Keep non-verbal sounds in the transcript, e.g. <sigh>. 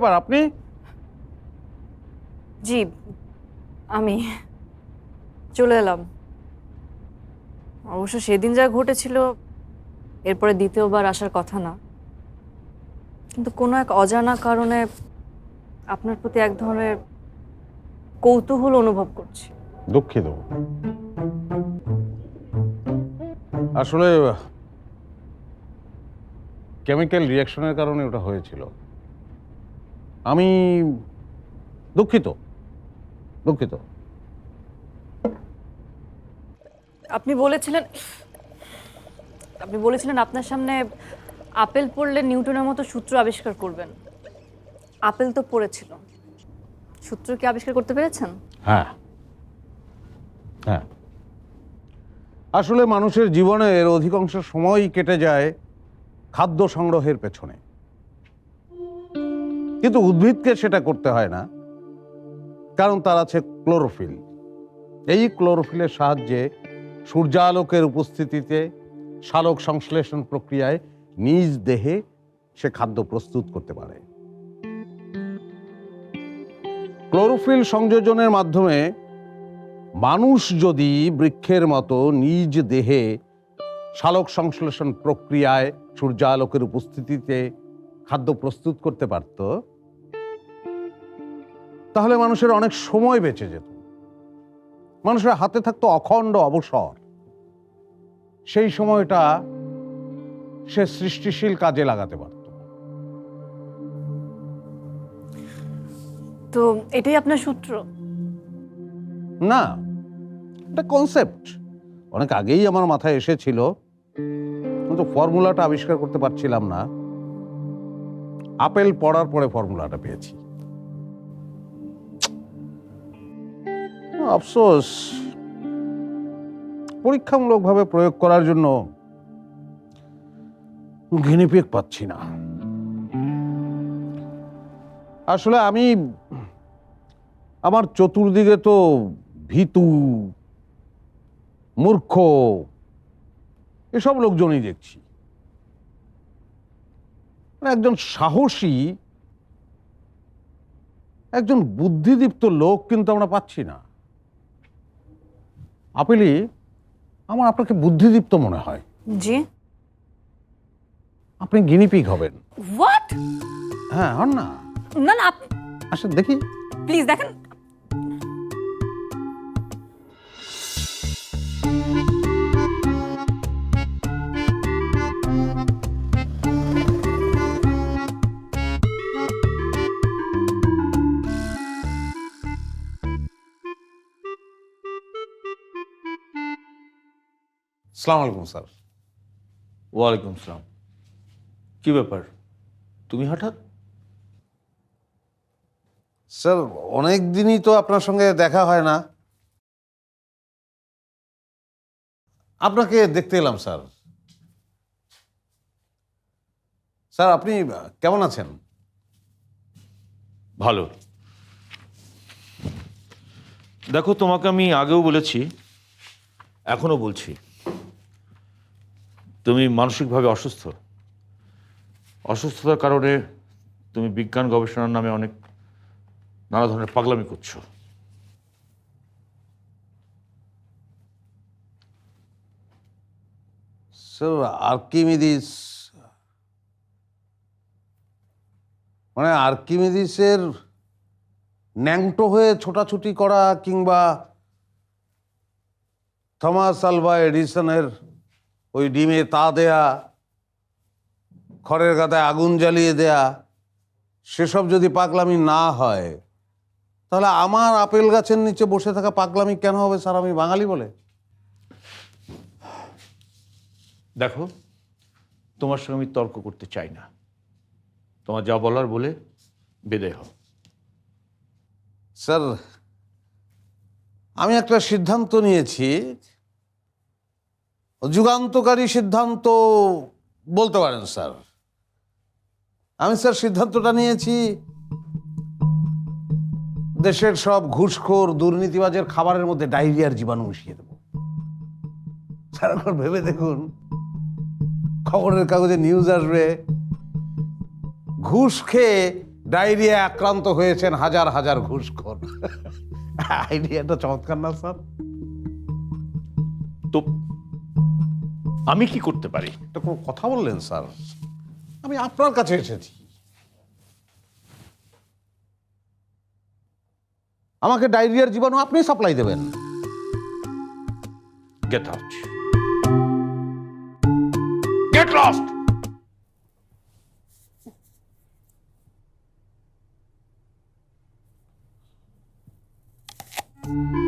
এবার আপনি? জি আমি চলে এলাম। অবশ্য সেদিন যা ঘটেছিল এরপরে দ্বিতীয়বার আসার কথা না। কিন্তু কোনো এক অজানা কারণে আপনার প্রতি এক ধরনের কৌতূহল অনুভব করছি। দুঃখিত। আসলে কেমিক্যাল রিয়াকশনের কারণে ওটা হয়েছিল। আমি দুঃখিত দুঃখিত। আপনি বলেছিলেন আপনি বলেছিলেন আপনার সামনে আপেল পড়লে নিউটনের মতো সূত্র আবিষ্কার করবেন। আপেল তো পড়েছিল। সূত্র কি আবিষ্কার করতে পেরেছেন? হ্যাঁ। হ্যাঁ। আসলে মানুষের জীবনের অধিকাংশ সময়ই কেটে যায় খাদ্য সংগ্রহের পেছনে। কিন্তু উদ্ভিদকে সেটা করতে হয় না, কারণ তার আছে ক্লোরোফিল। এই ক্লোরোফিলের সাহায্যে সূর্যালোকের উপস্থিতিতে সালোক সংশ্লেষণ প্রক্রিয়ায় নিজ দেহে সে খাদ্য প্রস্তুত করতে পারে। ক্লোরোফিল সংযোজনের মাধ্যমে মানুষ যদি বৃক্ষের মতো নিজ দেহে সালোক সংশ্লেষণ প্রক্রিয়ায় সূর্যালোকের উপস্থিতিতে খাদ্য প্রস্তুত করতে পারত তাহলে মানুষের অনেক সময় বেঁচে যেত। মানুষের হাতে থাকতো অখণ্ড অবসর। সেই সময়টা সে সৃষ্টিশীল কাজে লাগাতে পারত। তো এটাই আপনার সূত্র? না এটা কনসেপ্ট অনেক আগেই আমার মাথায় এসেছিল কিন্তু ফর্মুলাটা আবিষ্কার করতে পারছিলাম না। আপেল পড়ার পরে ফর্মুলাটা পেয়েছি। আফসোস। পরীক্ষামূলকভাবে প্রয়োগ করার জন্য ঘিনিপিক পাচ্ছি না। আসলে আমি আমার চতুর্দিকে তো ভীতু, মূর্খ, এসব লোকজনই দেখছি। একজন সাহসী একজন বুদ্ধিদীপ্ত লোক কিন্তু আমরা পাচ্ছি না। আপেলি আমার আপনাকে বুদ্ধিদীপ্ত মনে হয়। জি। আপনি গিনিপিক হবেন। হোয়াট? হ্যাঁ হন না। না না আচ্ছা দেখি। প্লিজ দেখেন। সালাম আলাইকুম স্যার। ওয়ালাইকুম সালাম। কি ব্যাপার? তুমি হঠাৎ? স্যার অনেক দিনই তো আপনার সঙ্গে দেখা হয় না। আপনাকে দেখতে এলাম স্যার। স্যার আপনি কেমন আছেন? ভালো। দেখো তোমাকে আমি আগেও বলেছি এখনও বলছি। তুমি মানসিকভাবে অসুস্থ। অসুস্থতার কারণে তুমি বিজ্ঞান গবেষণার নামে অনেক নানা ধরনের পাগলামি করছ। আর্কিমিদিস মানে আর্কিমিদিসের ন্যাংটো হয়ে ছোটাছুটি করা কিংবা থমাস আলভা এডিসনের ওই ডিমে তা দেয়া খড়ের গাদায় আগুন জ্বালিয়ে দেয়া সেসব যদি পাগলামি না হয় তাহলে আমার আপেল গাছের নিচে বসে থাকা পাগলামি কেন হবে স্যার? আমি বাঙালি বলে। দেখো তোমার সঙ্গে আমি তর্ক করতে চাই না। তোমার যা বলার বলে বেদে হও। স্যার আমি একটা সিদ্ধান্ত নিয়েছি যুগান্তকারী সিদ্ধান্ত বলতে পারেন, স্যার। আমি, স্যার, সিদ্ধান্তটা নিয়েছি। দেশের সব ঘুষখোর, দুর্নীতিবাজের খাবারের মধ্যে ডায়রিয়ার জীবাণু মিশিয়ে দেবো। স্যার ভেবে দেখুন, খবরের কাগজে নিউজ আসবে, ঘুষ খেয়ে ডায়রিয়া আক্রান্ত হয়েছেন হাজার হাজার ঘুষখোর। <laughs> আইডিয়াটা চমৎকার না, স্যার? তো আমি কি করতে পারি? এটা কোনো কথা বললেন স্যার? আমি আপনার কাছে এসেছি। আমাকে ডায়রিয়ার জীবাণু আপনি সাপ্লাই দেবেন। গেট আউট গেট লস্ট ও